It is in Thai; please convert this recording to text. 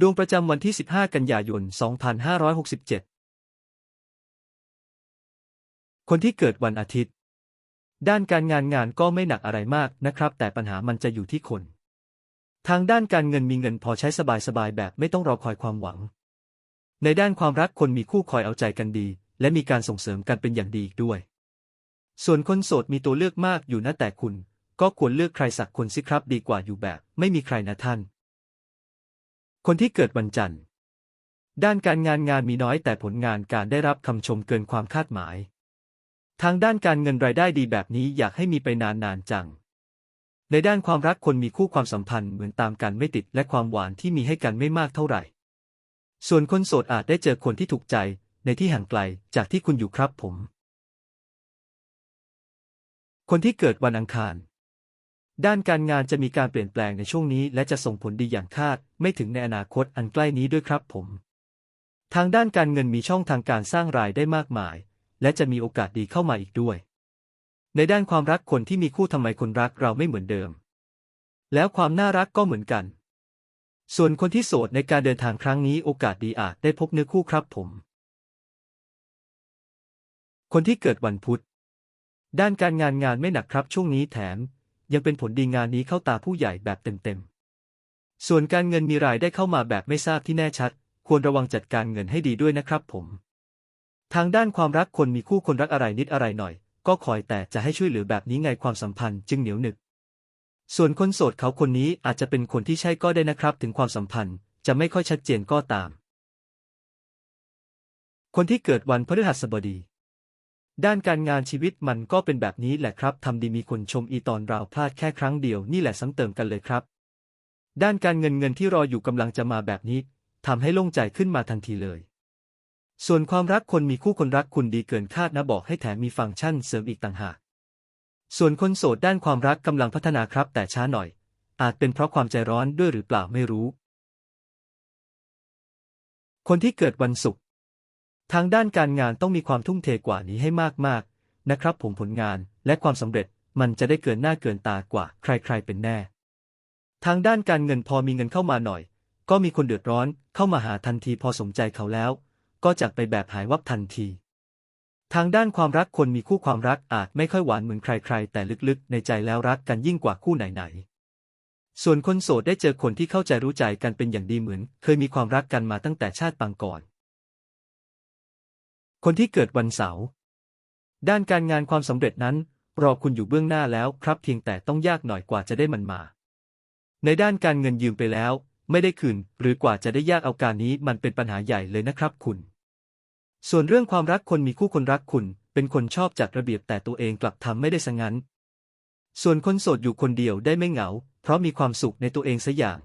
ดวงประจำวันที่ 15 กันยายน 2567 คนที่เกิดวันอาทิตย์ ด้านการงานงานก็ไม่หนักอะไรมากนะครับ แต่ปัญหามันจะอยู่ที่คน ทางด้านการเงินมีเงินพอใช้สบายๆ แบบไม่ต้องรอคอยความหวัง ในด้านความรักคนมีคู่คอยเอาใจกันดี และมีการส่งเสริมกันเป็นอย่างดีอีกด้วย ส่วนคนโสดมีตัวเลือกมากอยู่นะแต่คุณ ก็ควรเลือกใครสักคนสิครับดีกว่าอยู่แบบ ไม่มีใครนะท่าน คนที่เกิดวันจันทร์ ด้านการงานงานมีน้อยแต่ผลงานการได้รับคำชมเกินความคาดหมาย ทางด้านการเงินรายได้ดีแบบนี้อยากให้มีไปนานๆจัง ในด้านความรักคนมีคู่ความสัมพันธ์เหมือนตามกันไม่ติดและความหวานที่มีให้กันไม่มากเท่าไหร่ ส่วนคนโสดอาจได้เจอคนที่ถูกใจในที่ห่างไกลจากที่คุณอยู่ครับผม คนที่เกิดวันอังคาร ด้านการงานจะมีการเปลี่ยนแปลงในช่วงนี้ และจะส่งผลดีอย่างคาด ไม่ถึงในอนาคตอันใกล้นี้ด้วยครับผม ทางด้านการเงินมีช่องทางการสร้างรายได้มากมาย และจะมีโอกาสดีเข้ามาอีกด้วย ในด้านความรักคนที่มีคู่ทำไมคนรักเราไม่เหมือนเดิม แล้วความน่ารักก็เหมือนกัน ส่วนคนที่โสดในการเดินทางครั้งนี้โอกาสดีอาจได้พบเนื้อคู่ครับผม คนที่เกิดวันพุธด้านการงานงานไม่หนักครับช่วงนี้แถม ยังเป็นผลดีงานนี้เข้าตาผู้ใหญ่แบบเต็มๆ ส่วนการเงินมีรายได้เข้ามาแบบไม่ทราบที่แน่ชัด ควรระวังจัดการเงินให้ดีด้วยนะครับผม ทางด้านความรักคนมีคู่คนรักอะไรนิดอะไรหน่อย ก็คอยแต่จะให้ช่วยเหลือแบบนี้ไงความสัมพันธ์จึงเหนียวหนึบส่วนคนโสดเขาคนนี้อาจจะเป็นคนที่ใช่ก็ได้นะครับ ถึงความสัมพันธ์ จะไม่ค่อยชัดเจนก็ตาม คนที่เกิดวันพฤหัสบดี ด้านการงานชีวิตมันก็เป็นแบบนี้แหละครับทำดีมีคนชมอีตอนเราพลาดแค่ครั้งเดียวนี่แหละซ้ำเติมกันเลยครับ ด้านการเงินเงินที่รออยู่กำลังจะมาแบบนี้ทำให้โล่งใจขึ้นมาทันทีเลย ส่วนความรักคนมีคู่คนรักคุณดีเกินคาดนะบอกให้แถมมีฟังก์ชันเสริมอีกต่างหาก ส่วนคนโสดด้านความรักกำลังพัฒนาครับ แต่ช้าหน่อย อาจเป็นเพราะความใจร้อนด้วยหรือเปล่าไม่รู้ คนที่เกิดวันศุกร์ ทางด้านการงานต้องมีความทุ่มเทกว่านี้ให้มากๆ นะครับผมผลงานและความสำเร็จมันจะได้เกินหน้าเกินตากว่าใครๆเป็นแน่ ทางด้านการเงินพอมีเงินเข้ามาหน่อย ก็มีคนเดือดร้อนเข้ามาหาทันทีพอสมใจเขาแล้ว ก็จากไปแบบหายวับทันที ทางด้านความรักคนมีคู่ความรักอาจไม่ค่อยหวานเหมือนใคร ๆ แต่ลึกๆ ในใจแล้วรักกันยิ่งกว่าคู่ไหนๆ ส่วนคนโสดได้เจอคนที่เข้าใจรู้ใจกันเป็นอย่างดีเหมือน เคยมีความรักกันมาตั้งแต่ชาติปางก่อน คนที่เกิดวันเสาร์ด้านการงานความสำเร็จนั้น รอคุณอยู่เบื้องหน้าแล้วครับเพียงแต่ต้องยากหน่อยกว่าจะได้มันมา ในด้านการเงินยืมไปแล้ว ไม่ได้คืน หรือกว่าจะได้ยากเอาการนี้มันเป็นปัญหาใหญ่เลยนะครับคุณ ส่วนเรื่องความรักคนมีคู่คนรักคุณ เป็นคนชอบจัดระเบียบแต่ตัวเองกลับทำไม่ได้สงั้น ส่วนคนโสดอยู่คนเดียวได้ไม่เหงา เพราะมีความสุขในตัวเองสัอย่าง